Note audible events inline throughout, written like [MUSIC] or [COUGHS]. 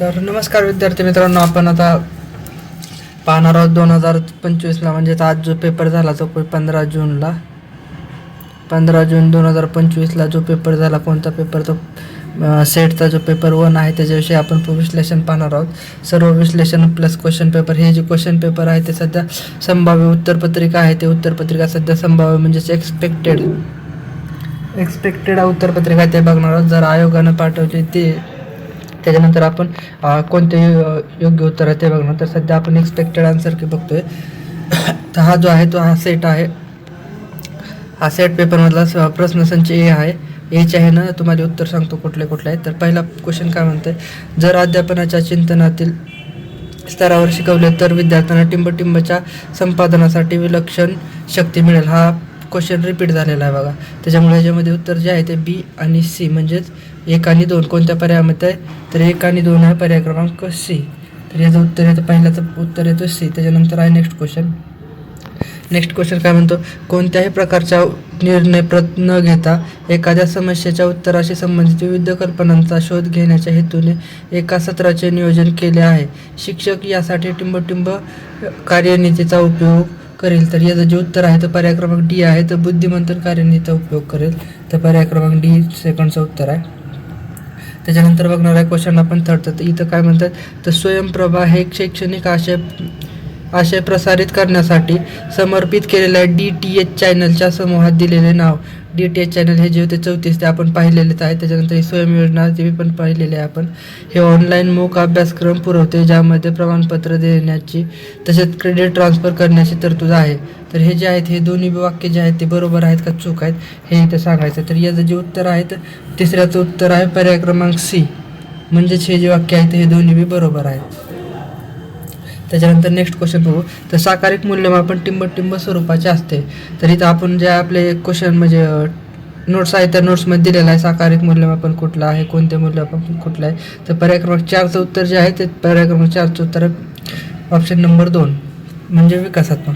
तर नमस्कार विद्यार्थी मित्रांनो आपण आता पाहणार आहोत दोन हजार पंचवीसला म्हणजेच आज जो पेपर झाला तो पंधरा जूनला पंधरा जून दोन हजार पंचवीसला जो पेपर झाला कोणता पेपर तो सेटचा जो पेपर वन आहे त्याच्याविषयी आपण पु- विश्लेषण पाहणार आहोत. सर्व विश्लेषण प्लस क्वेश्चन पेपर हे जे क्वेश्चन पेपर आहे ते सध्या संभाव्य उत्तरपत्रिका आहे. ते उत्तरपत्रिका सध्या संभाव्य म्हणजेच एक्सपेक्टेड एक्सपेक्टेड उत्तरपत्रिका ते बघणार आहोत. जर आयोगानं पाठवली ते त्याच्यानंतर आपण कोणते योग्य उत्तर आहे ते बघणार. तर सध्या आपण एक्सपेक्टेड आन्सर की बघतोय. तर हा जो आहे तो हा सेट आहे. हा सेट पेपरमधला स- प्रश्नसंच ए आहे. याच्या आहे ना तुम्हाला उत्तर सांगतो कुठले कुठले आहे तर पहिला क्वेश्चन काय म्हणतोय? जर अध्यापनाच्या चिंतनातील स्तरावर शिकवले तर विद्यार्थ्यांना टिंबटिंबच्या संपादनासाठी विलक्षण शक्ती मिळेल. हा क्वेश्चन रिपीट झालेला आहे बघा. त्याच्यामुळे याच्यामध्ये उत्तर जे आहे ते बी आणि सी म्हणजेच एक आणि दोन. कोणत्या पर्यायामध्ये आहे? तर एक आणि दोन आहे पर्याय क्रमांक सी. तर याचं उत्तर येतं पहिल्याचं उत्तर येतो सी. त्याच्यानंतर आहे नेक्स्ट क्वेश्चन नेक्स्ट क्वेश्चन काय म्हणतो? कोणत्याही प्रकारचा निर्णय प्रत न घेता एखाद्या समस्येच्या उत्तराशी संबंधित विविध कल्पनांचा शोध घेण्याच्या हेतूने एका सत्राचे नियोजन केले आहे. शिक्षक यासाठी टिंबटिंब कार्यनीतीचा उपयोग करेल. तर याचं जे उत्तर आहे तर पर्याय क्रमांक डी आहे. तर बुद्धिमंतन कार्यनीतीचा उपयोग करेल. तर पर्याय क्रमांक डी सेकंडचं उत्तर आहे. त्याच्यानंतर बघणार आहे क्वेश्चन आपण थर्डचा तर इथं काय म्हणतात तर स्वयंप्रभा हे शैक्षणिक आशय आशय प्रसारित करण्यासाठी समर्पित केलेल्या डी टी एच चॅनलच्या समूहात दिलेले नाव. डी टी एच चॅनल हे जे होते चौतीस ते आपण पाहिलेलेच आहे. त्याच्यानंतर ही स्वयं योजना ते पण पाहिलेले आहे आपण हे ऑनलाईन मूक अभ्यासक्रम पुरवते ज्यामध्ये प्रमाणपत्र देण्याची तसेच क्रेडिट ट्रान्सफर करण्याची तरतूद आहे. तर हे जे आहेत हे दोन्ही वाक्य जे आहेत ते बरोबर आहेत का चूक आहेत हे इथं सांगायचं. तर याचं जे उत्तर आहे तर तिसऱ्याचं उत्तर आहे पर्याय क्रमांक सी. म्हणजेच हे जे वाक्य आहेत ते हे दोन्ही बी बरोबर आहेत. त्याच्यानंतर नेक्स्ट क्वेश्चन बघू. तर साकारिक मूल्यमापन टिंबटिंब स्वरूपाचे असते. तर इथं आपण जे आपले क्वेश्चन म्हणजे नोट्स आहे त्या नोट्समध्ये दिलेलं आहे साकारिक मूल्यमापन कुठलं आहे कोणते मूल्यमापन कुठलं आहे. तर पर्याय क्रमांक चारचं उत्तर जे आहे ते पर्याय क्रमांक चारचं उत्तर ऑप्शन नंबर दोन म्हणजे विकासात्मक.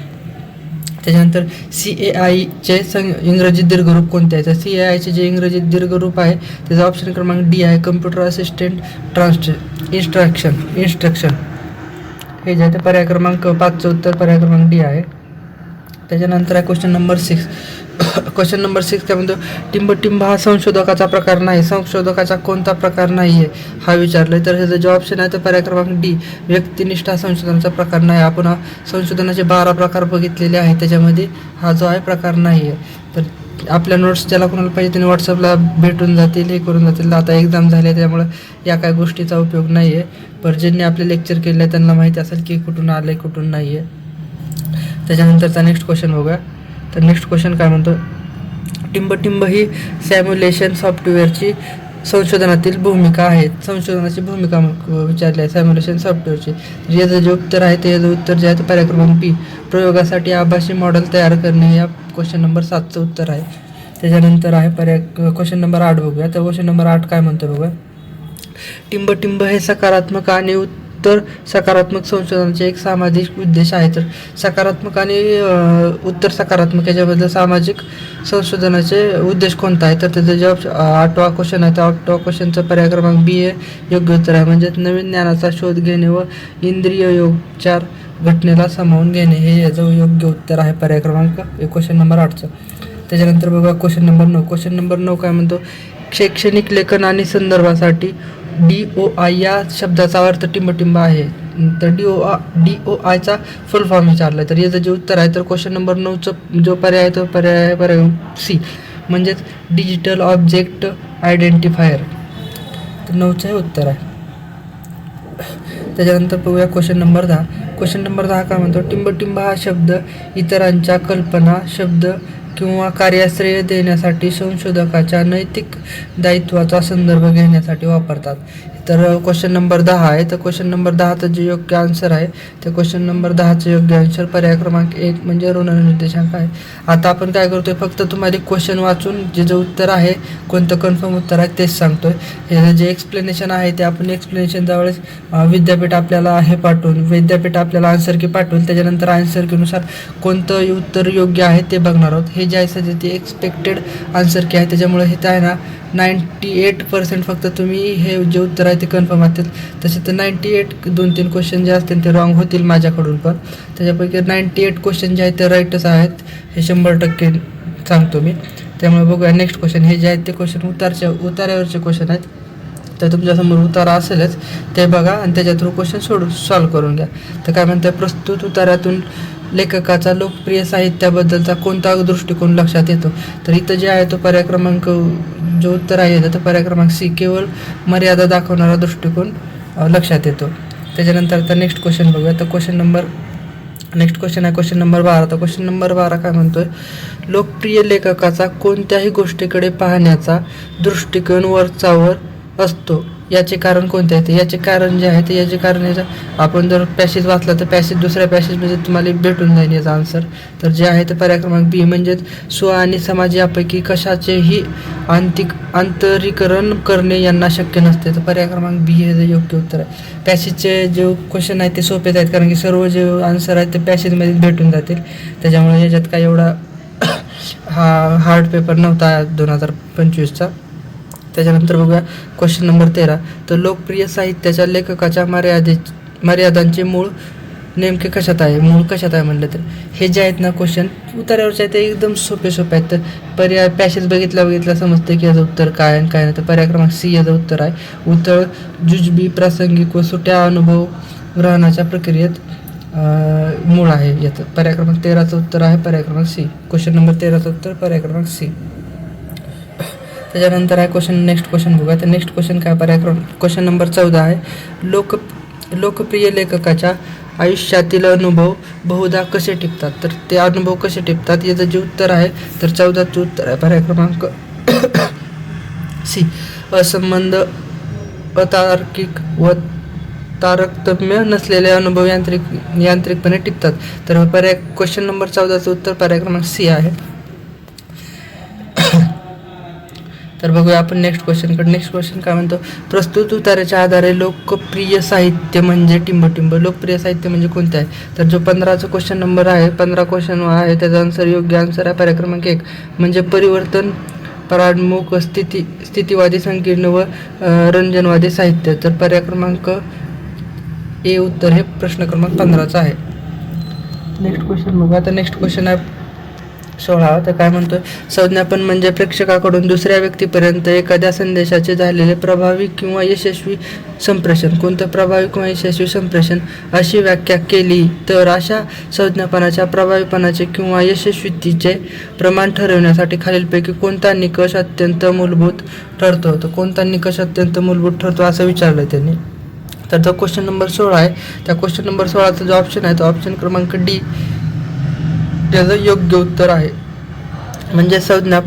त्याच्यानंतर सी ए आयचे सं इंग्रजी दीर्घरूप कोणते आहे? तर सी ए आयचे जे इंग्रजी दीर्घरूप आहे त्याचा ऑप्शन क्रमांक डी आहे computer assistant trans instruction instruction हे जे आहे ते पर्याय क्रमांक पाचचं उत्तर पर्याय क्रमांक डी आहे. त्याच्यानंतर आहे question number six question number six काय म्हणतो? टिंबटिंब हा संशोधकाचा प्रकार नाही. संशोधकाचा कोणता प्रकार नाही आहे हा विचारला तर ह्याचा जो ऑप्शन आहे तर पर्याय क्रमांक डी. व्यक्तिनिष्ठ हा संशोधनाचा प्रकार नाही. आपण हा संशोधनाचे बारा प्रकार बघितलेले आहेत. त्याच्यामध्ये हा जो आहे प्रकार नाही आहे तर आपल्या नोट्स ज्याला कोणाला पाहिजे त्यांनी व्हॉट्सअपला भेटून जातील हे करून जातील. आता एक्झाम झाल्या आहे या काय गोष्टीचा उपयोग नाही आहे पर ज्यांनी आपले लेक्चर केले आहे त्यांना माहिती असेल की कुठून आलं आहे कुठून नाही आहे त्याच्यानंतरचा नेक्स्ट क्वेश्चन बघूया. तर नेक्स्ट क्वेश्चन काय म्हणतो? टिंबटिंब ही सॅम्युलेशन सॉफ्टवेअरची संशोधनातील भूमिका आहे. संशोधनाची भूमिका विचारली आहे सॅम्युलेशन सॉफ्टवेअरची तर याचं जे उत्तर आहे ते याचं उत्तर जे आहे ते पर्याय पी प्रयोगासाठी आभासी मॉडेल तयार करणे या क्वेश्चन नंबर सातचं उत्तर आहे. त्याच्यानंतर आहे पर्याय क्वेश्चन नंबर आठ बघूया. तर क्वेश्चन नंबर आठ काय म्हणतो बघूया. टिंब टिंब हे सकारात्मक आणि उत्तर सकारात्मक संशोधनाचे एक सामाजिक उद्देश आहे. तर सकारात्मक आणि उत्तर सकारात्मक याच्याबद्दल सामाजिक संशोधनाचे उद्देश कोणता आहे? तर त्याचा जे आठवा क्वेश्चन आहे. तर आठवा क्वेश्चनचा पर्याय क्रमांक बी हे योग्य उत्तर आहे. म्हणजेच नवीन ज्ञानाचा शोध घेणे व इंद्रिय योगचार घटनेला सामावून घेणे हे याचं योग्य उत्तर आहे. पर्याय क्रमांक क्वेश्चन नंबर आठचं त्याच्यानंतर बघा क्वेश्चन नंबर नऊ. क्वेश्चन नंबर नऊ काय म्हणतो? शैक्षणिक लेखन आणि संदर्भासाठी डी ओ आय या शब्दाचा अर्थ टिंबटिंब आहे. तर डी ओ आ डी ओ आयचा फुल फॉर्म विचारला तर याचं जे उत्तर आहे तर क्वेश्चन नंबर नऊचं जो पर्याय आहे तो पर्याय पर्याय सी म्हणजेच डिजिटल ऑब्जेक्ट आयडेंटिफायर तर नऊचं हे उत्तर आहे. त्याच्यानंतर बघूया क्वेश्चन नंबर दहा. क्वेश्चन नंबर दहा काय म्हणतो? टिंबटिंब हा शब्द इतरांच्या कल्पना शब्द किंवा कार्याश्रेय देण्यासाठी संशोधकाच्या नैतिक दायित्वाचा संदर्भ घेण्यासाठी वापरतात. तर क्वेश्चन नंबर दहा आहे. तर क्वेश्चन नंबर दहाचं जे योग्य आन्सर आहे ते क्वेश्चन नंबर दहाचं योग्य आन्सर पर्याय क्रमांक एक म्हणजे ऋण निर्देशांक आहे. आता आपण काय करतोय फक्त तुम्हाला क्वेश्चन वाचून जे जे उत्तर आहे कोणतं कन्फर्म उत्तर आहे तेच सांगतोय. हे जे एक्सप्लेनेशन आहे ते आपण एक्सप्लेनेशन ज्यावेळेस विद्यापीठ आपल्याला हे पाठवून विद्यापीठ आपल्याला आन्सर की पाठवून त्याच्यानंतर आन्सर कीनुसार कोणतं उत्तर योग्य आहे ते बघणार आहोत. हे जे आहे सध्या ते एक्सपेक्टेड आन्सर की आहे. त्याच्यामुळे हे ते आहे ना नाईंटी एट पर्सेंट फक्त तुम्ही हे जे उत्तर आहे ते कन्फर्म असतील. तसे तर नाईंटी एट दोन तीन क्वेश्चन जे असतील ते रॉंग होतील माझ्याकडून पण. त्याच्यापैकी नाईंटी एट क्वेश्चन जे आहेत ते राईटच आहेत. हे शंभर टक्के सांगतो मी. त्यामुळे बघूया नेक्स्ट क्वेश्चन हे जे आहेत ते क्वेश्चन उतारच्या उतार्यावरचे क्वेश्चन आहेत. तर तुमच्यासमोर उतारा असेलच. ते बघा आणि त्याच्या थ्रू क्वेश्चन सोडू सॉल्व करून घ्या. तर काय म्हणतात प्रस्तुत उतारातून लेखकाचा लोकप्रिय साहित्याबद्दलचा कोणता दृष्टिकोन लक्षात येतो? तर इथं जे आहे तो पर्याय क्रमांक जो उत्तर आहे तर पर्याय क्रमांक सी केवळ मर्यादा दाखवणारा दृष्टिकोन लक्षात येतो. त्याच्यानंतर आता नेक्स्ट क्वेश्चन बघूया. तर क्वेश्चन नंबर नेक्स्ट क्वेश्चन आहे क्वेश्चन नंबर बारा. तर क्वेश्चन नंबर बारा काय म्हणतोय? लोकप्रिय लेखकाचा कोणत्याही गोष्टीकडे पाहण्याचा दृष्टिकोन वरचावर असतो. याचे कारण कोणते आहे? ते याचे कारण जे आहे ते याचे कारण याचं आपण जर पॅसेज वाचला तर पॅसेज दुसऱ्या पॅसेजमध्ये म्हणजे तुम्हाला भेटून जाईल याचा आन्सर तर जे आहे ते पर्याय क्रमांक बी म्हणजेच स्व आणि समाज यापैकी कशाचेही आंतिक आंतरीकरण करणे यांना शक्य नसते. तर पर्याय क्रमांक बी हे योग्य उत्तर आहे. पॅसेजचे जे क्वेश्चन आहेत ते सोपेच आहेत कारण की सर्व जे आन्सर आहेत ते पॅसेजमध्ये भेटून जातील. त्याच्यामुळे याच्यात काय एवढा [COUGHS] हा हार्ड पेपर नव्हता दोन हजार पंचवीसचा. त्याच्यानंतर बघूया क्वेश्चन नंबर तेरा. तर लोकप्रिय साहित्याच्या लेखकाच्या मर्यादे मर्यादांचे मूळ नेमके कशात आहे? मूळ कशात आहे म्हटलं तर? हे जे आहेत ना क्वेश्चन उतार्यावरचे आहेत ते एकदम सोपे सोपे आहेत. तर पर्याय पॅसेज बघितला बघितला समजते की याचं उत्तर काय आणि काय नाही. तर पर्याय क्रमांक सी याचं उत्तर आहे. उतळ जुजबी प्रासंगिक व सुट्या अनुभव ग्रहणाच्या प्रक्रियेत मूळ आहे याचं. पर्याय क्रमांक तेराचं उत्तर आहे पर्याय क्रमांक सी. क्वेश्चन नंबर तेराचं उत्तर पर्याय क्रमांक सी. त्याच्यानंतर आहे क्वेश्चन नेक्स्ट क्वेश्चन बघूया. तर नेक्स्ट क्वेश्चन काय पर्याय क्वेश्चन नंबर चौदा आहे. लोक लोकप्रिय लेखकाच्या आयुष्यातील अनुभव बहुधा कसे टिपतात? तर ते अनुभव कसे टिपतात? याचं जे उत्तर आहे तर चौदाचं उत्तर आहे पर्याय क्रमांक [COUGHS] सी. असंबंध अतार्किक व तारतम्य नसलेले अनुभव यांत्रिक यांत्रिकपणे टिकतात तर पर्याय क्वेश्चन नंबर चौदाचं उत्तर पर्याय क्रमांक सी आहे. तर बघूया आपण नेक्स्ट क्वेश्चनकडे नेक्स्ट क्वेश्चन काय म्हणतो? प्रस्तुत उताराच्या आधारे लोकप्रिय साहित्य म्हणजे टिंबटिंब. लोकप्रिय साहित्य म्हणजे कोणते आहे? तर जो पंधराचा क्वेश्चन नंबर आहे पंधरा क्वेश्चन आहे त्याचा आन्सर योग्य आन्सर आहे. पर्याय क्रमांक एक म्हणजे परिवर्तन पराडमुख स्थिती स्थितीवादी संकीर्ण व रंजनवादी साहित्य. तर पर्याय क्रमांक ए उत्तर हे प्रश्न क्रमांक पंधराचा आहे. नेक्स्ट क्वेश्चन बघू. आता नेक्स्ट क्वेश्चन आहे सोळा तर काय म्हणतोय? संज्ञापन म्हणजे प्रेक्षकाकडून दुसऱ्या व्यक्तीपर्यंत एखाद्या संदेशाचे झालेले प्रभावी किंवा यशस्वी संप्रेषण. कोणतं प्रभावी किंवा यशस्वी संप्रेषण? अशी व्याख्या केली तर अशा संज्ञापनाच्या प्रभावीपणाचे किंवा यशस्वीतीचे प्रमाण ठरवण्यासाठी खालीलपैकी कोणता निकष अत्यंत मूलभूत ठरतो? तर कोणता निकष अत्यंत मूलभूत ठरतो असं विचारलं त्यांनी. तर जो क्वेश्चन नंबर सोळा आहे त्या क्वेश्चन नंबर सोळाचा जो ऑप्शन आहे तो ऑप्शन क्रमांक डी त्याचं योग्य उत्तर आहे. म्हणजे संज्ञा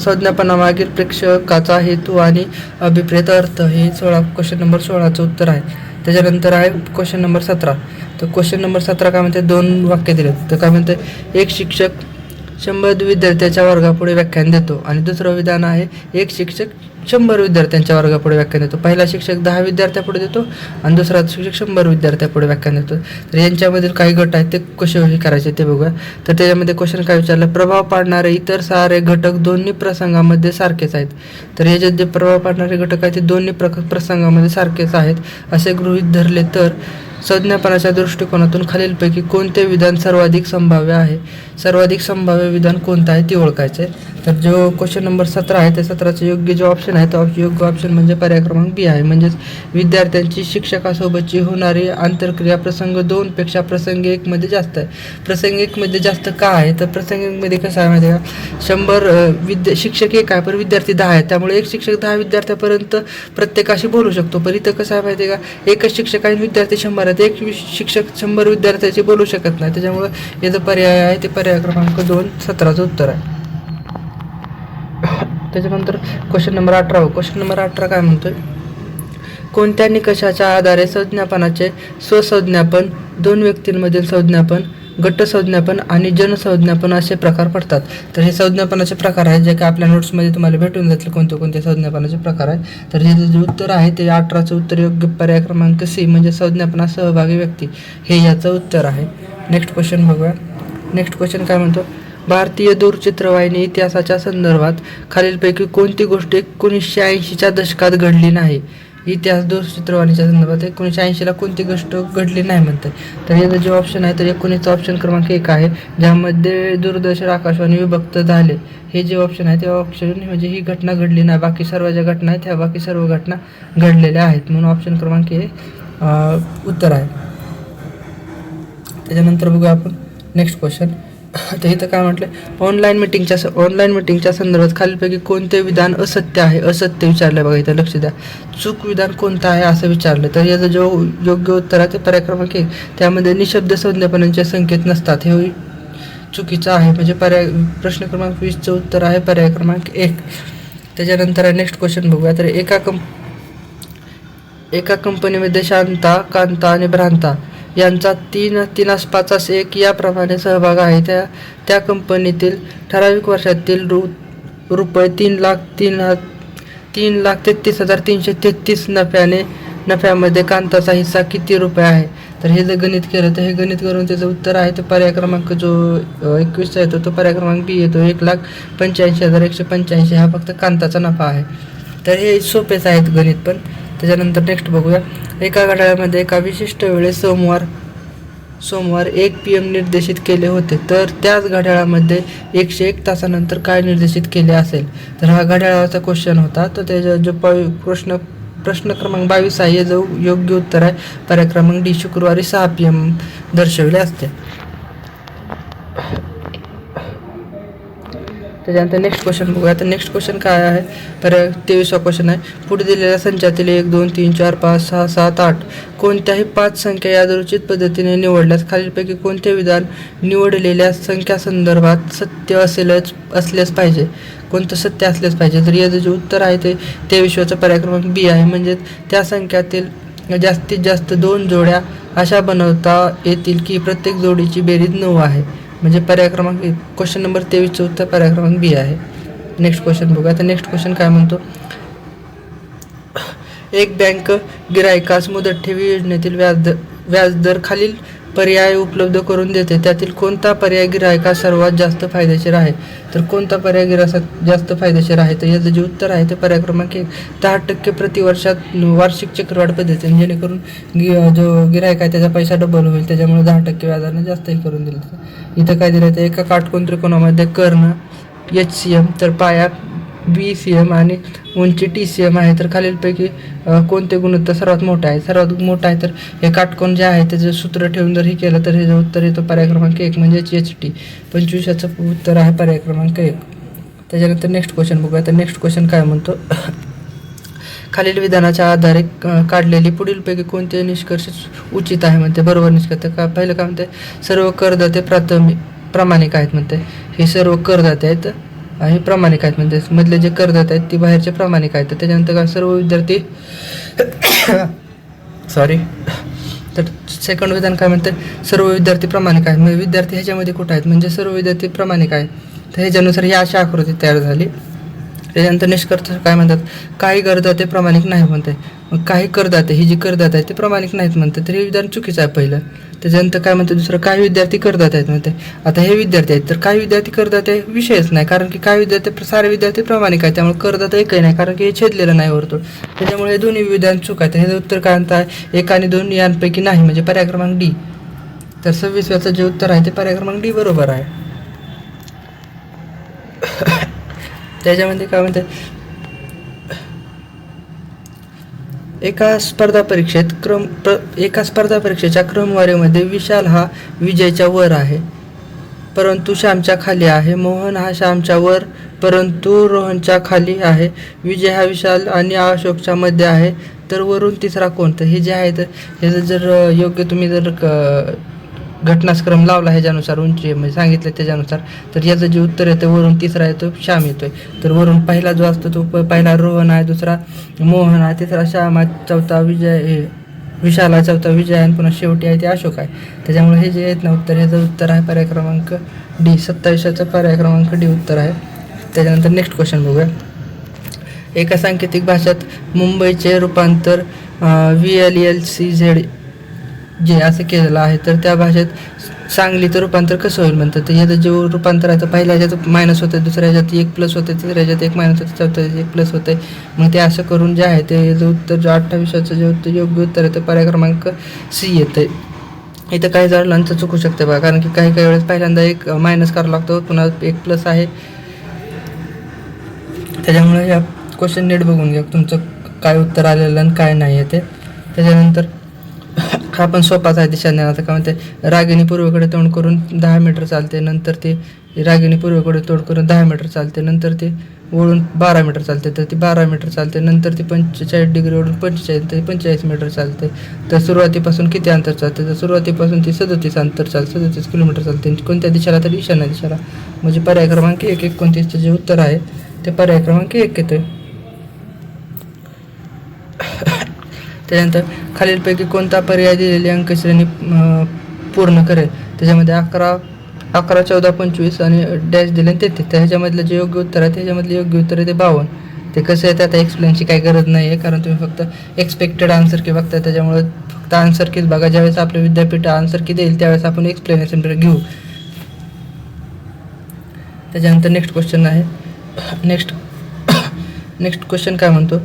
संज्ञापनामागील प्रेक्षकाचा हेतू आणि अभिप्रेत अर्थ हे सोळा क्वेश्चन नंबर सोळाचं उत्तर आहे. त्याच्यानंतर आहे क्वेश्चन नंबर सतरा. तर क्वेश्चन नंबर सतरा काय म्हणते? दोन वाक्य दिले तर काय म्हणते? एक शिक्षक शंभर विद्यार्थ्याच्या वर्गापुढे व्याख्यान देतो. आणि दुसरं विधान आहे एक शिक्षक शंभर विद्यार्थ्यांच्या वर्गापुढे व्याख्यान देतो. पहिला शिक्षक दहा विद्यार्थ्यापुढे देतो आणि दुसरा शिक्षक शंभर विद्यार्थ्यापुढे व्याख्यान देतो. तर यांच्यामधील काही गट आहेत ते कसे हे करायचे ते बघूया. तर त्याच्यामध्ये क्वेश्चन काय विचारलं? प्रभाव पाडणारे इतर सारे घटक दोन्ही प्रसंगामध्ये सारखेच आहेत. तर याच्यात जे प्रभाव पाडणारे घटक आहेत ते दोन्ही प्र प्रसंगामध्ये सारखेच आहेत. असे गृहीत धरले तर संज्ञापनाच्या दृष्टिकोनातून खालीलपैकी कोणते विधान सर्वाधिक संभाव्य आहे? सर्वाधिक संभाव्य विधान कोणतं आहे? ते ओळखायचे तर जो क्वेश्चन नंबर सतरा आहे त्या सतराचे योग्य जो ऑप्शन आहे तो योग्य ऑप्शन म्हणजे पर्याय क्रमांक बी आहे. म्हणजेच विद्यार्थ्यांची शिक्षकासोबतची होणारी आंतरक्रिया प्रसंग दोनपेक्षा प्रसंग एकमध्ये जास्त आहे. प्रसंग एकमध्ये जास्त का आहे? तर प्रसंग एकमध्ये कसं आहे माहिती आहे का? शंभर विद्या शिक्षक एक आहे पण विद्यार्थी दहा आहे त्यामुळे एक शिक्षक दहा विद्यार्थ्यापर्यंत प्रत्येकाशी बोलू शकतो. पण इथं कसं आहे माहिती आहे का? एकच शिक्षक आणि विद्यार्थी शंभर आहेत. एक शिक्षक शंभर विद्यार्थ्याशी बोलू शकत नाही. त्याच्यामुळं जो पर्याय आहे ते पर्याय क्रमांक दोन सतराचं उत्तर आहे. त्याच्यानंतर क्वेश्चन नंबर अठरा हो. क्वेश्चन नंबर अठरा काय म्हणतोय? कोणत्या निकषाच्या आधारे संज्ञापनाचे स्वसंज्ञापन दोन व्यक्तींमधील संज्ञापन गट संज्ञापन आणि जनसंज्ञापन असे प्रकार पडतात? तर हे संज्ञापनाचे प्रकार आहेत जे की आपल्या नोट्समध्ये तुम्हाला भेटून जातील कोणते कोणते संज्ञापनाचे प्रकार आहेत. तर हे जे उत्तर आहे ते अठराचं उत्तर योग्य पर्याय क्रमांक सी म्हणजे संज्ञापना सहभागी व्यक्ती. हे याचं उत्तर आहे. नेक्स्ट क्वेश्चन बघूया. नेक्स्ट क्वेश्चन काय म्हणतो? भारतीय दूरचित्रवाहिनी इतिहासाच्या संदर्भात खालीलपैकी कोणती गोष्ट एकोणीसशे ऐंशीच्या दशकात घडली नाही? इतिहास दूरचित्रवाणीच्या संदर्भात एकोणीसशे ऐंशीला कोणती गोष्ट घडली नाही म्हणते तर याचा जे ऑप्शन आहे तर एकोणीसचा ऑप्शन क्रमांक एक आहे ज्यामध्ये दूरदर्शन आकाशवाणी विभक्त झाले. हे जे ऑप्शन आहे ते ऑप्शन म्हणजे ही घटना घडली नाही. बाकी सर्व ज्या घटना आहेत त्या बाकी सर्व घटना घडलेल्या आहेत. म्हणून ऑप्शन क्रमांक हे उत्तर आहे. त्याच्यानंतर बघूया आपण नेक्स्ट क्वेश्चन तर इथं काय म्हटलं ऑनलाईन मिटिंगच्या ऑनलाईन मिटिंगच्या संदर्भात खालीलपैकी कोणते विधान असत्य आहे? असत्य विचारलं बघा इथं लक्ष द्या. चूक विधान कोणतं आहे असं विचारलं तर याचं जो योग्य उत्तर आहे ते पर्याक्रमांक एक. त्यामध्ये निशब्द संज्ञापनांचे संकेत नसतात. हे चुकीचं आहे. म्हणजे पर्याय प्रश्न क्रमांक वीसचं उत्तर आहे पर्याय क्रमांक एक. त्याच्यानंतर नेक्स्ट क्वेश्चन बघूया. तर एका कंप एका कंपनीमध्ये शांता कांता आणि भ्रांता. यांचा तीन तीनास पाचास एक याप्रमाणे सहभाग आहे. त्या त्या कंपनीतील ठराविक वर्षातील रु रुपये तीन लाख तीन तीन लाख तेहतीस हजार तीनशे तेहतीस नफ्याने नफ्यामध्ये कांताचा हिस्सा किती रुपये आहे? तर हे जर गणित केलं तर हे गणित करून त्याचं उत्तर आहे तर पर्याय क्रमांक जो एकवीसचा येतो तो पर्याय क्रमांक बी येतो. एक लाख पंच्याऐंशी हजार एकशे पंच्याऐंशी हा फक्त कांताचा नफा आहे. तर हे सोपेच आहेत गणित पण त्याच्यानंतर नेक्स्ट बघूया. एका घड्याळामध्ये एका विशिष्ट वेळेस सोमवार सोमवार एक पी एम निर्देशित केले होते. तर त्याच घड्याळामध्ये एकशे एक तासानंतर काय निर्देशित केले असेल? तर हा घड्याळाचा क्वेश्चन होता. तर त्याचा जो प प्रश्न प्रश्न क्रमांक बावीस आहे जो योग्य उत्तर आहे. पर्याय क्रमांक डी शुक्रवारी सहा पी एम दर्शवले असते. त्याच्यानंतर नेक्स्ट क्वेश्चन बघूया. तर नेक्स्ट क्वेश्चन काय आहे? तर तेवीसवा क्वेश्चन आहे. पुढे दिलेल्या संचातील एक दोन तीन चार पाच सहा सात आठ कोणत्याही पाच संख्या यादरुचित पद्धतीने निवडल्यास खालीलपैकी कोणते विधान निवडलेल्या संख्या संदर्भात सत्य असेलच असलेच पाहिजे? कोणतं सत्य असलेच पाहिजे? तर याचं जे उत्तर आहे ते तेवीसवाचा पर्याय क्रमांक बी आहे. म्हणजेच त्या संख्यातील जास्तीत जास्त दोन जोड्या अशा बनवता येतील की प्रत्येक जोडीची बेरीज नऊ आहे. म्हणजे पर्याय क्रमांक क्वेश्चन नंबर तेवीसचं उत्तर पर्याय क्रमांक बी आहे. नेक्स्ट क्वेश्चन बघू आता नेक्स्ट क्वेश्चन काय म्हणतो? एक बँक गिरायकास मुदत ठेवी योजनेतील व्याज व्याजदर खालील पर्याय उपलब्ध करून देते. त्यातील कोणता पर्याय गिरायकास सर्वात जास्त फायदेशीर आहे? तर कोणता पर्याय गिरायकास जास्त फायदेशीर आहे? तर याचं जे उत्तर आहे ते पर्याय क्रमांक एक. दहा टक्के प्रतिवर्षात वार्षिक चक्रवाढ पद्धतीने जेणेकरून गि जो गिरायक आहे त्याचा पैसा डबल होईल. त्याच्यामुळे दहा टक्के व्याजाने जास्तही करून दिलं इथं काय दिलं तर एका काटकोण त्रिकोणामध्ये कर्ण एच सी एम तर पाया बी सी एम आणि उंची टी सी एम आहे. तर खालीलपैकी कोणते गुणोत्तर सर्वात मोठं आहे? सर्वात मोठं आहे तर हे काटकोन जे आहे त्याचं सूत्र ठेवून जर हे केलं तर हे उत्तर येतं पर्याय क्रमांक एक म्हणजेच एच टी पंचवीसाचं उत्तर आहे पर्याय क्रमांक एक. त्याच्यानंतर नेक्स्ट क्वेश्चन बघूया. तर नेक्स्ट क्वेश्चन काय म्हणतो? खालील विधानाच्या आधारे काढलेली पुढीलपैकी कोणते निष्कर्ष उचित आहे म्हणते? बरोबर निष्कर्ष का? पहिलं काय म्हणते? सर्व करदाते प्राथमिक प्रामाणिक आहेत म्हणते. हे सर्व करदाते आहेत. हे प्रामाणिक आहेत. म्हणजे मधले जे करदात आहेत ती बाहेरचे प्रामाणिक आहेत. तर त्याच्यानंतर काय सर्व विद्यार्थी [COUGHS] सॉरी तर सेकंड विधान काय म्हणते? सर्व विद्यार्थी प्रामाणिक आहेत. म्हणजे विद्यार्थी ह्याच्यामध्ये कुठं आहेत? म्हणजे सर्व विद्यार्थी प्रामाणिक आहेत. तर ह्याच्यानुसार ही अशा आकृती तयार झाली. त्याच्यानंतर निष्कर्ष काय म्हणतात? काही करदाते प्रामाणिक नाही म्हणतात मग काही करदाते ही जी करदाते आहेत ते प्रामाणिक नाहीत म्हणतात तर हे विधान चुकीचं आहे पहिलं. त्याच्यानंतर काय म्हणते दुसरं काही विद्यार्थी करतात आहेत म्हणते. आता हे विद्यार्थी आहेत तर काही विद्यार्थी करदाते विषयच नाही कारण की काही विद्यार्थी सारे विद्यार्थी प्रामाणिक आहेत त्यामुळे करदाता एकही नाही कारण की हे छेदलेलं नाही वरतून. त्याच्यामुळे हे दोन्ही विधान चूक आहेत. हे उत्तर काय आहे एक आणि दोन यांपैकी नाही म्हणजे पर्याय क्रमांक डी. तर सव्वीसव्याचं जे उत्तर आहे ते पर्याय क्रमांक डी बरोबर आहे. [COUGHS] त्याच्यामध्ये काय म्हणतात एका स्पर्धा परीक्षेत क्रम प्र एका स्पर्धा परीक्षेच्या क्रमवारीमध्ये विशाल हा विजयच्या वर आहे. परंतु श्यामच्या खाली आहे. मोहन हा श्यामच्या वर परंतु रोहनच्या खाली आहे. विजय हा विशाल आणि अशोकच्या मध्ये आहे. तर वरून तिसरा कोण तर हे जे आहे तर ह्याचं जर योग्य तुम्ही जर क- घटनाक्रम लावला ह्याच्यानुसार उंची म्हणजे सांगितलं त्याच्यानुसार. तर याचं जे उत्तर येतं वरून तिसरा येतो श्याम येतोय. तर वरून पहिला जो असतो तो प- पहिला रोहन आहे दुसरा मोहन आहे तिसरा श्याम आहे चौथा विजय विशाला आहे चौथा विजय आणि पुन्हा शेवटी आहे ते अशोक आहे. त्याच्यामुळे हे जे आहेत ना उत्तर ह्याचं उत्तर आहे पर्याय क्रमांक डी सत्तावीसाचा पर्याय क्रमांक डी उत्तर आहे. त्याच्यानंतर नेक्स्ट क्वेश्चन बघूया. एका सांकेतिक भाषेत मुंबईचे रूपांतर V L L C Z जे असं केलेलं आहे तर त्या भाषेत सांगलीचं रूपांतर कसं होईल म्हणतात? तर याचं जे रूपांतर आहे तर पहिल्या ह्याच्यात मायनस होतं दुसऱ्या ह्याच्यात एक प्लस होते तिसऱ्या ह्याच्यात एक मायनस होते चौथ्या ह्याच्यात एक प्लस होतं मग ते असं करून जे आहे ते याचं उत्तर जे अठ्ठावीसाचं जे उत्तर योग्य उत्तर आहे ते पर्याय क्रमांक सी येतं आहे इथं काही जणांचं चुकू शकते बघा कारण की काही काही वेळेस पहिल्यांदा एक मायनस करावं लागतो पुन्हा एक प्लस आहे. त्याच्यामुळे या क्वेश्चन नीट बघून घ्या तुमचं काय उत्तर आलेलं आणि काय नाही आहे ते. त्याच्यानंतर हा पण आहे आहे दिशाज्ञानाचा का म्हणते रागिणी पूर्वेकडे तोंड करून दहा मीटर चालते नंतर ते रागिणी पूर्वेकडे तोंड करून दहा मीटर चालते नंतर ते वळून बारा मीटर चालते तर ती बारा मीटर चालते नंतर ती पंचेचाळीस डिग्री वळून पंचेचाळीस ते पंचेचाळीस मीटर चालते. तर सुरुवातीपासून किती अंतर चालते? तर सुरुवातीपासून ती सदतीस अंतर चालते सदतीस किलोमीटर चालते. कोणत्या दिशेला? तर ईशान्य दिशेला. म्हणजे पर्याय क्रमांक एक एकोणतीसचं जे उत्तर आहे ते पर्याय क्रमांक एक येतं त्याच्यानंतर खालीलपैकी कोणता पर्याय दिलेली अंकश्रेणी पूर्ण करेल. त्याच्यामध्ये अकरा अकरा चौदा पंचवीस आणि डॅश दिले तेहतीस. तर ह्याच्यामधलं जे योग्य उत्तर आहे त्याच्यामधलं योग्य उत्तर आहे ते बावन्न. ते कसं आहे ते आता एक्सप्लेनची काही गरज नाही आहे कारण तुम्ही फक्त एक्सपेक्टेड आन्सर की बघता त्याच्यामुळे फक्त आन्सर कीच बघा. ज्यावेळेस आपलं विद्यापीठ आन्सर की देईल त्यावेळेस आपण एक्सप्लेनेशन घेऊ. त्याच्यानंतर नेक्स्ट क्वेश्चन आहे. नेक्स्ट नेक्स्ट क्वेश्चन काय म्हणतो?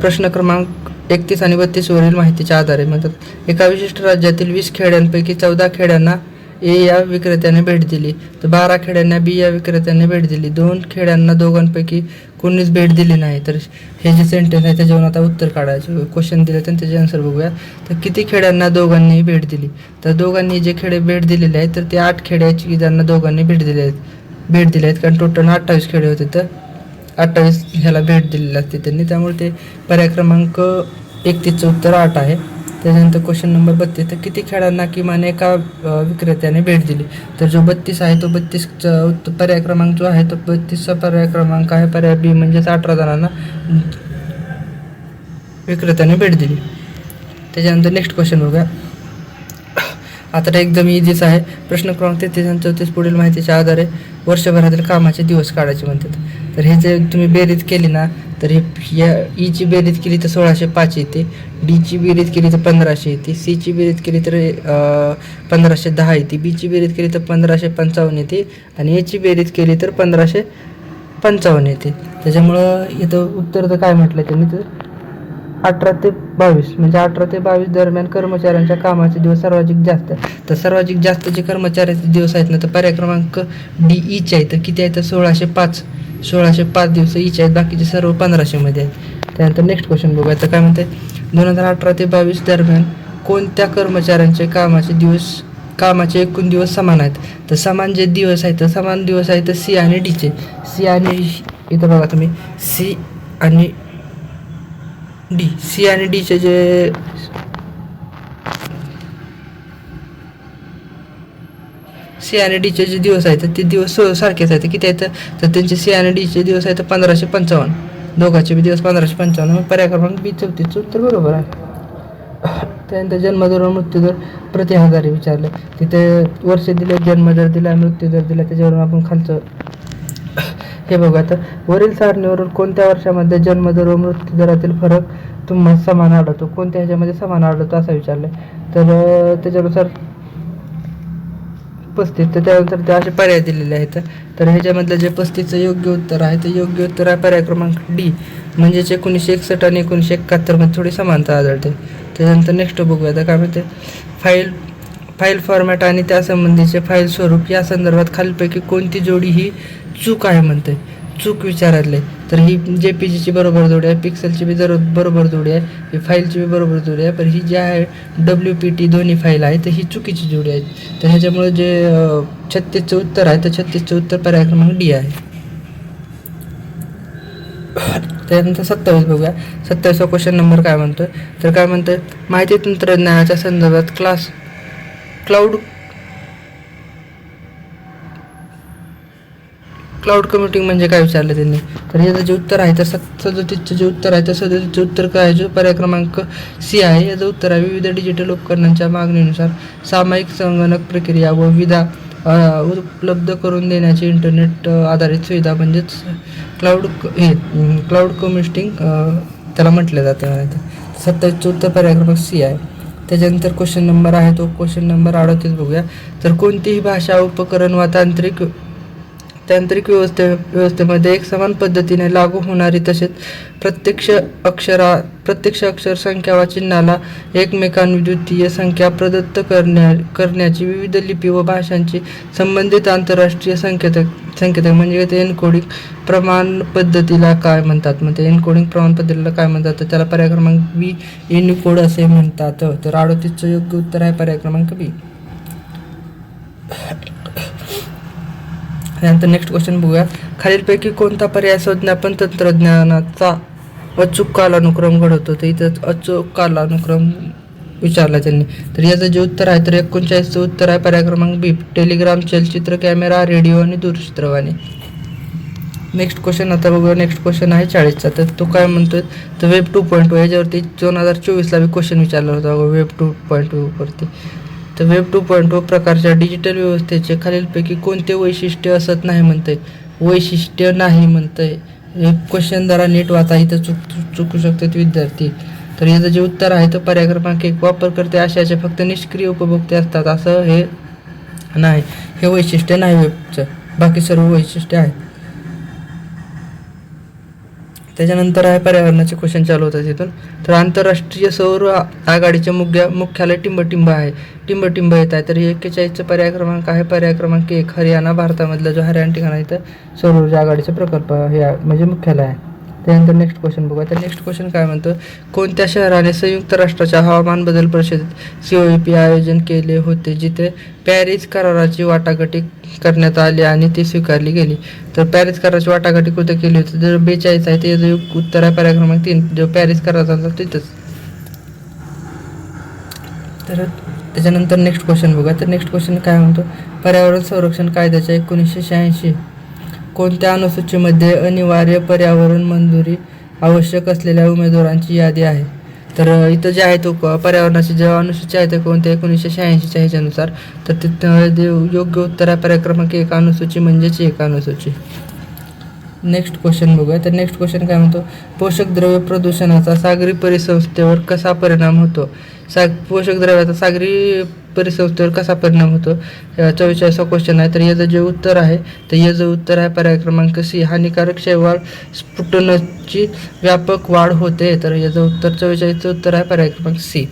प्रश्न क्रमांक एकतीस आणि बत्तीसवरील माहितीच्या आधारे म्हणतात एका विशिष्ट राज्यातील वीस खेड्यांपैकी चौदा खेड्यांना ए या विक्रेत्याने भेट दिली. तर बारा खेड्यांना बी या विक्रेत्याने भेट दिली. दोन खेड्यांना दोघांपैकी कोणीच भेट दिली नाही. तर हे जे सेंटेन्स आहे त्याच्यावरून आता उत्तर काढायचे. क्वेश्चन दिले तर त्याचे आन्सर बघूया. तर किती खेड्यांना दोघांनी भेट दिली? तर दोघांनी जे खेडे भेट दिलेले आहेत तर ते आठ खेड्याची ज्यांना दोघांनी भेट दिली आहेत भेट दिले आहेत. कारण टोटल अठ्ठावीस खेडे होते. तर अठ्ठावीस ह्याला भेट दिलेली असते त्यांनी. त्यामुळे ते पर्याय क्रमांक एकतीसचं उत्तर आठ आहे. त्याच्यानंतर क्वेश्चन नंबर बत्तीस. तर किती खेळांना किमान एका विक्रेत्याने भेट दिली? तर जो बत्तीस आहे तो बत्तीसचा उत्तर पर्याय क्रमांक जो आहे तो बत्तीसचा पर्याय क्रमांक आहे. पर्याय बी म्हणजेच अठरा जणांना विक्रेत्याने भेट दिली. त्याच्यानंतर नेक्स्ट क्वेश्चन बघूया. आता तर एकदम इझीच आहे. प्रश्न क्रमांक तेहतीस आणि चौतीस पुढील माहितीच्या आधारे वर्षभरातील कामाचे दिवस काढायचे म्हणतात. तर हे जे तुम्ही बेरीज केली ना तर हे या e ईची बेरीज केली तर सोळाशे पाच येते. डीची बेरीज केली तर पंधराशे येते. सीची बेरीज केली तर पंधराशे दहा येते. बीची बेरीज केली तर पंधराशे पंचावन्न येते. आणि याची बेरीज केली तर पंधराशे पंचावन्न येते. त्याच्यामुळं इथं उत्तर तर काय म्हटलं त्यांनी तर? अठरा ते बावीस म्हणजे अठरा ते बावीस दरम्यान कर्मचाऱ्यांच्या कामाचे दिवस सर्वाधिक जास्त तर सर्वाधिक जास्त जे कर्मचाऱ्याचे दिवस आहेत ना तर पर्याय क्रमांक डी ईचे आहे. तर किती आहे तर सोळाशे पाच सोळाशे पाच दिवस ईचे आहेत. बाकीचे सर्व पंधराशेमध्ये आहेत. त्यानंतर नेक्स्ट क्वेश्चन बघूया. तर काय म्हणतात दोन हजार अठरा ते बावीस दरम्यान कोणत्या कर्मचाऱ्यांचे कामाचे दिवस कामाचे एकूण दिवस समान आहेत? तर समान जे दिवस आहेत तर समान दिवस आहेत तर सी आणि डीचे. सी आणि इथं बघा तुम्ही. सी आणि डी सी आणि डीचे जे सी आणि डीचे जे दिवस आहेत ते दिवस सो- सारखेच आहेत. किती आहेत? तर त्यांचे सी आणि डीचे दिवस आहेत पंधराशे पंचावन्न. दोघांचे बी दिवस पंधराशे पंचावन्न. मग पर्याय क्रमांक बी चौतीसचं उत्तर बरोबर आहे. त्यानंतर जन्मदर व मृत्यूदर प्रति हजारी विचारलं. तिथे वर्ष दिलं जन्मदर दिला मृत्यूदर दिला. त्याच्यावरून आपण खालचं हे बघू आता. वरील सारणीवरून कोणत्या वर्षामध्ये जन्मदर व मृत्यूदरातील फरक तुम्हाला समान आढळतो? कोणत्या ह्याच्यामध्ये समान आढळतो असं विचारलं तर त्याच्यानुसार पस्तीस तर त्यानंतर ते असे पर्याय दिलेले आहेत. तर ह्याच्यामधलं जे पस्तीसचं योग्य उत्तर आहे ते योग्य उत्तर आहे पर्याय क्रमांक डी. म्हणजेच एकोणीसशे एकसष्ट आणि एकोणीसशे एकाहत्तरमध्ये थोडी समानता आढळते. त्याच्यानंतर नेक्स्ट बघूया तर काय म्हणते? फाईल फाईल फॉर्मॅट आणि त्यासंबंधीचे फाईल स्वरूप या संदर्भात खालीलपैकी कोणती जोडी ही चूक आहे म्हणते. चूक विचारायले तर ही जे पी जीची बरोबर जोडी आहे पिक्सलची बी जर बरोबर जोडी आहे ही फाईलची बी बरोबर जोडी आहे पण ही जी आहे डब्ल्यू पी टी दोन्ही फाईल आहे तर ही चुकीची जोडी आहे. तर ह्याच्यामुळे जे छत्तीसचं उत्तर आहे तर छत्तीसचं उत्तर पर्याय क्रमांक डी आहे. त्यानंतर सत्तावीस बघूया. सत्तावीसचा क्वेश्चन नंबर काय म्हणतो तर काय म्हणतं माहिती तंत्रज्ञानाच्या संदर्भात क्लास क्लाउड क्लाउड कम्प्युटिंग म्हणजे काय विचारलं त्यांनी? तर याचं जे उत्तर आहे. तर सदतीचं सदतीसचं जे उत्तर आहे तर सदतीचं उत्तर काय आहे जो पर्याय क्रमांक सी आहे याचं उत्तर आहे विविध डिजिटल उपकरणांच्या मागणीनुसार सामायिक संगणक प्रक्रिया व विधा उपलब्ध करून देण्याची इंटरनेट आधारित सुविधा म्हणजेच क्लाउड हे क्लाउड कम्प्युटिंग त्याला म्हटलं जाते. सत्तावीसचं उत्तर पर्याय क्रमांक सी आहे. त्याच्यानंतर क्वेश्चन नंबर आहे तो क्वेश्चन नंबर अडतीस बघूया. तर कोणतीही भाषा उपकरण वा तांत्रिक तांत्रिक व्यवस्थे व्यवस्थेमध्ये एक समान पद्धतीने लागू होणारी तसेच प्रत्यक्ष अक्षरा प्रत्यक्ष अक्षर संख्या व चिन्हाला एकमेकांद्वितीय संख्या प्रदत्त करण्या करण्याची विविध लिपी व भाषांची संबंधित आंतरराष्ट्रीय संकेतक संकेतक म्हणजे ते एनकोडिंग प्रमाण पद्धतीला काय म्हणतात? मग ते एनकोडिंग प्रमाण पद्धतीला काय म्हणतात? तर त्याला पर्याय क्रमांक बी एनकोड असे म्हणतात. तर आडोतीचं योग्य उत्तर आहे पर्याय क्रमांक बी यानंतर नेक्स्ट क्वेश्चन बघूया. खालीलपैकी कोणता पर्याय संज्ञापन तंत्रज्ञानाचा अचूक कालानुक्रम घडवतो? तर इथं अचूक कालानुक्रम विचारला त्यांनी. तर याचं जे उत्तर आहे तर एकोणचाळीसचं उत्तर आहे. पर्याय क्रमांक बी टेलिग्राम चलचित्र कॅमेरा रेडिओ आणि दूरचित्रवाणी. नेक्स्ट क्वेश्चन आता बघूया. नेक्स्ट क्वेश्चन आहे चाळीसचा. तर तो काय म्हणतो तर वेब टू पॉईंट टू याच्यावरती दोन हजार चोवीसला बी क्वेश्चन विचारला होता. वेब टू पॉईंट टू वरती. तर वेब टू पॉईंट टू प्रकारच्या डिजिटल व्यवस्थेचे खालीलपैकी कोणते वैशिष्ट्य असत नाही म्हणते वैशिष्ट्य नाही म्हणतंय. हे क्वेश्चन जरा नीट वाचा इथं चुक चुकू शकतात विद्यार्थी. तर याचं जे उत्तर आहे तर पर्याय क्रमांक एक. वापरकर्ते आशयाचे फक्त निष्क्रिय उपभोक्ते असतात. असं हे नाही. हे वैशिष्ट्य नाही वेबचं बाकी सर्व वैशिष्ट्य आहेत. त्याच्यानंतर आहे पर्यावरणाचे क्वेश्चन चालू होतात तिथून तर आंतरराष्ट्रीय सौर आघाडीचे मुख्य मुख्यालय टिंबटिंब आहे. टिंबटिंब येत आहे. तर एक्केचाळीसचा पर्याय क्रमांक आहे. पर्याय क्रमांक एक हरियाणा भारतामधला जो हरियाणा ठिकाण आहे इथं सौर ऊर्जा आघाडीचा प्रकल्प हे आहे, म्हणजे मुख्यालय आहे. त्यानंतर नेक्स्ट क्वेश्चन बघूया. तर नेक्स्ट क्वेश्चन काय म्हणतो? कोणत्या शहराने संयुक्त राष्ट्राच्या हवामान बदल परिषदेत सी ओ पी आयोजन केले होते जिथे पॅरिस कराराची वाटाघाटी करण्यात आली आणि ती स्वीकारली गेली? तर पॅरिस कराराची वाटाघाटी कुठे केली होती? जर बेचाळीस आहे ते जो उत्तर आहे पर्याय क्रमांक तीन जो पॅरिस कराराचा होता तिथंच. तर त्याच्यानंतर नेक्स्ट क्वेश्चन बघा तर नेक्स्ट क्वेश्चन काय म्हणतो? पर्यावरण संरक्षण कायद्याच्या एकोणीसशे शहाऐंशी कोणत्या अनुसूचीमध्ये अनिवार्य पर्यावरण मंजुरी आवश्यक असलेल्या उमेदवारांची यादी आहे? तर इथं जे आहे तो पर्यावरणाची जे अनुसूची आहे ते कोणत्या एकोणीसशे शहाऐंशीच्या ह्याच्यानुसार. तर तिथं योग्य उत्तर आहे पर्याय क्रमांक एक अनुसूची म्हणजेच एक अनुसूची. नेक्स्ट क्वेश्चन बघूया. तर नेक्स्ट क्वेश्चन काय म्हणतो? पोषक द्रव्य प्रदूषणाचा सागरी परिसंस्थेवर कसा परिणाम होतो? साग पोषक द्रव्याचा सागरी परिसंस्थेवर कसा परिणाम होतो? चव्वेचाळीसा क्वेश्चन आहे. तर याचं जे उत्तर आहे तर याचं उत्तर आहे पर्याय क्रमांक सी हानिकारक शैवाल स्फुटनची व्यापक वाढ होते. तर याचं उत्तर चव्वेचाळीसचं उत्तर आहे पर्याय क्रमांक सी.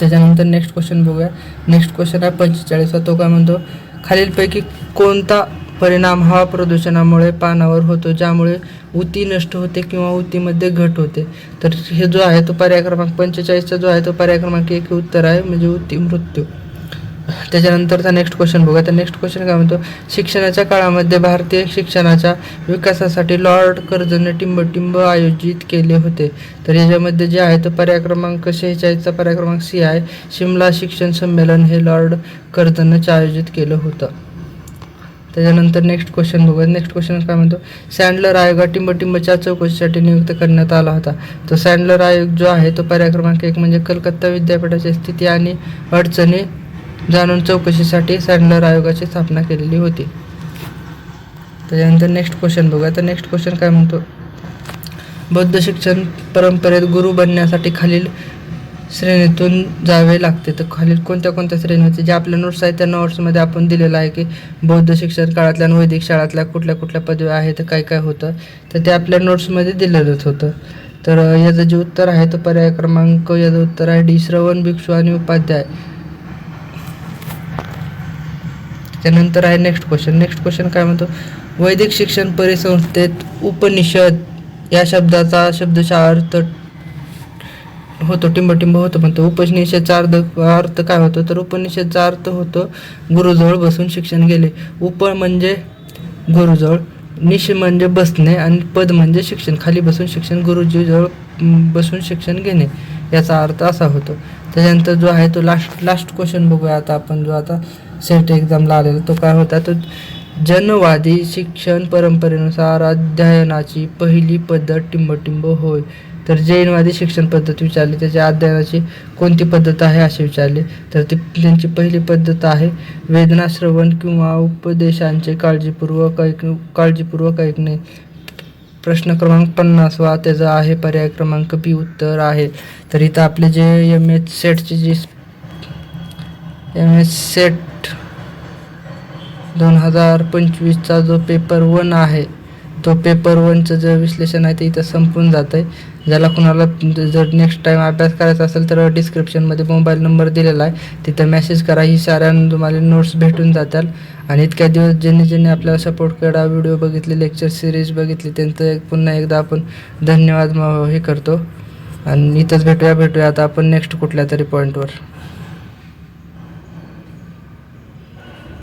त्याच्यानंतर नेक्स्ट क्वेश्चन बघूया. नेक्स्ट क्वेश्चन आहे पंचेचाळीसचा. तो काय म्हणतो? खालीलपैकी कोणता परिणाम हवा प्रदूषणामुळे पानावर होतो ज्यामुळे उती नष्ट होते किंवा उतीमध्ये घट होते. तर हे जो आहे तो पर्याय क्रमांक पंचेचाळीसचा जो आहे तो पर्याय क्रमांक एक उत्तर आहे म्हणजे उती मृत्यू. त्याच्यानंतरचा नेक्स्ट क्वेश्चन बघा तर नेक्स्ट क्वेश्चन काय म्हणतो? शिक्षणाच्या काळामध्ये भारतीय शिक्षणाच्या विकासासाठी लॉर्ड कर्जने टिंबटिंब आयोजित केले होते. तर याच्यामध्ये जे आहे तो पर्याय क्रमांक शेहेचाळीसचा पर्याय क्रमांक सी आहे. शिमला शिक्षण संमेलन हे लॉर्ड कर्जनच आयोजित केलं होतं. त्याच्यानंतर नेक्स्ट क्वेश्चन बघूया नेक्स्ट क्वेश्चन काय म्हणतो? सँडलर आयोग टिंबटिंबच्या चौकशीसाठी नियुक्त करण्यात आला होता. तो सँडलर आयोग जो आहे तो पर्याय क्रमांक एक म्हणजे कलकत्ता विद्यापीठाची स्थिती आणि अडचणी जाणून चौकशीसाठी सँडलर आयोगाची स्थापना केलेली होती. त्याच्यानंतर नेक्स्ट क्वेश्चन बघूया. तर नेक्स्ट क्वेश्चन काय म्हणतो? बौद्ध शिक्षण परंपरेत गुरु बनण्यासाठी खालील श्रेणीतून जावे लागते. तर खालील कोणत्या कोणत्या श्रेणी होते जे आपल्या नोट्स आहेत त्या नोट्समध्ये आपण दिलेलं आहे की बौद्ध शिक्षण काळातल्या आणि वैदिक शाळातल्या कुठल्या कुठल्या पदव्या आहेत काय काय होतं तर ते आपल्या नोट्समध्ये दिलेलंच होतं. तर याचं जे उत्तर आहे तो पर्याय क्रमांक याचं उत्तर आहे डी श्रवण भिक्षू आणि उपाध्याय. त्यानंतर आहे नेक्स्ट क्वेश्चन नेक्स्ट क्वेश्चन काय म्हणतो? वैदिक शिक्षण परिसंस्थेत उपनिषद या शब्दाचा शब्दशः अर्थ होतो टिंबटिंब होतो तो उपनिषदचा अर्ध अर्थ काय होतो? तर उपनिषदचा अर्थ होतो गुरुजवळ बसून शिक्षण गेले उप म्हणजे गुरुजवळ निश म्हणजे बसणे आणि पद म्हणजे शिक्षण. खाली बसून शिक्षण गुरुजीजवळ बसून शिक्षण घेणे याचा अर्थ असा होतो. त्याच्यानंतर जो आहे तो लास्ट लास्ट क्वेश्चन बघूया आता आपण जो आता सेट एक्झामला आलेला तो काय होता? तो जनवादी शिक्षण परंपरेनुसार अध्ययनाची पहिली पद्धत टिंबटिंब होय. तर जैनवादी शिक्षण पद्धत विचारली त्याच्या अध्ययनाची कोणती पद्धत आहे असे विचारले तर ती त्यांची पहिली पद्धत आहे वेदना श्रवण किंवा उपदेशांचे काळजीपूर्वक ऐक काळजीपूर्वक ऐकणे. प्रश्न क्रमांक पन्नासवा त्याचा आहे पर्याय क्रमांक बी उत्तर आहे. तर इथं आपले जे एम एच सेटचे जे एम एच सेट दोन हजार पंचवीसचा जो पेपर वन आहे तो पेपर वनचं जे विश्लेषण आहे ते इथं संपून जातं आहे ज्याला कुणाला जर नेक्स्ट टाईम अभ्यास करायचा असेल तर डिस्क्रिप्शनमध्ये मोबाईल नंबर दिलेला आहे. तिथं मेसेज करा ही साऱ्या तुम्हाला नोट्स भेटून जातात आणि इतक्या दिवस ज्यांनी ज्यांनी आपल्याला सपोर्ट केला व्हिडिओ बघितले लेक्चर सिरीज बघितली त्यांचं एक पुन्हा एकदा आपण धन्यवाद म- हे करतो. आणि इथंच भेटूया भेटूया आता आपण नेक्स्ट कुठल्या तरी पॉईंटवर